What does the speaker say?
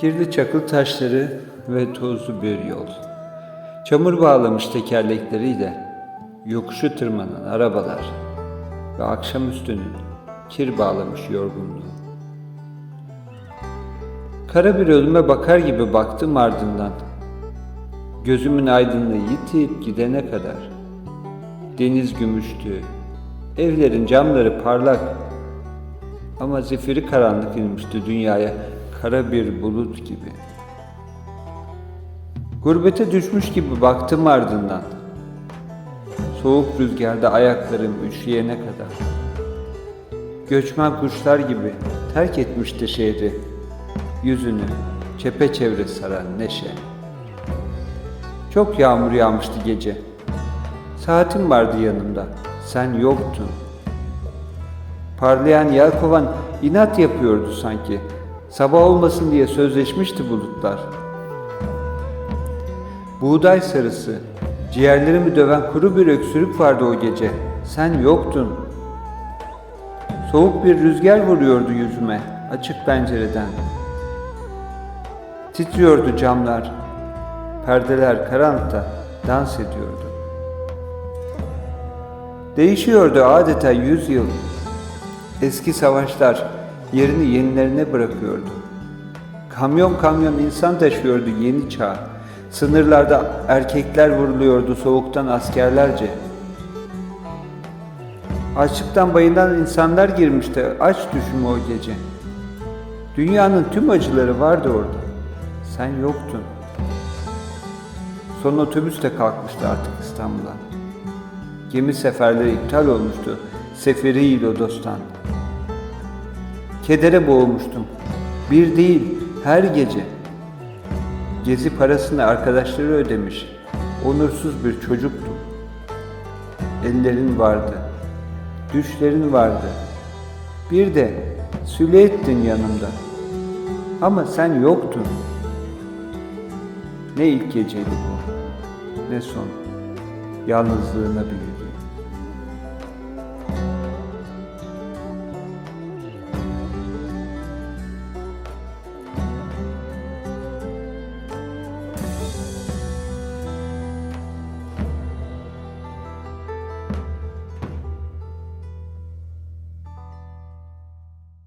Kirli çakıl taşları ve tozlu bir yol. Çamur bağlamış tekerlekleriyle yokuşu tırmanan arabalar ve akşamüstünün kir bağlamış yorgunluğu. Kara bir ölüme bakar gibi baktım ardından. Gözümün aydınlığı yitip gidene kadar. Deniz gümüştü, evlerin camları parlak ama zifiri karanlık inmişti dünyaya kara bir bulut gibi. Gurbete düşmüş gibi baktım ardından. Soğuk rüzgarda ayaklarım üşüyene kadar. Göçmen kuşlar gibi terk etmişti şehri. Yüzünü çepeçevre saran neşe. Çok yağmur yağmıştı gece. Saatim vardı yanımda. Sen yoktun. Parlayan yelkovan inat yapıyordu sanki. Sabah olmasın diye sözleşmişti bulutlar. Buğday sarısı, ciğerlerimi döven kuru bir öksürük vardı o gece. Sen yoktun. Soğuk bir rüzgar vuruyordu yüzüme açık pencereden. Titriyordu camlar. Perdeler karanlıkta dans ediyordu. Değişiyordu adeta yüz yıl. Eski savaşlar yerini yenilerine bırakıyordu. Kamyon kamyon insan taşıyordu yeni çağ. Sınırlarda erkekler vuruluyordu soğuktan askerlerce. Açlıktan bayılan insanlar girmişti aç düşümü o gece. Dünyanın tüm acıları vardı orada. Sen yoktun. Son otobüs de kalkmıştı artık İstanbul'a. Gemi seferleri iptal olmuştu. Seferi Lodos'tan. Kedere boğulmuştum. Bir değil, her gece. Gezi parasını arkadaşları ödemiş. Onursuz bir çocuktum. Ellerin vardı. Düşlerin vardı. Bir de Süleyettin yanımda. Ama sen yoktun. Ne ilk geceydi bu, ne son. Yalnızlığına büyüdüm.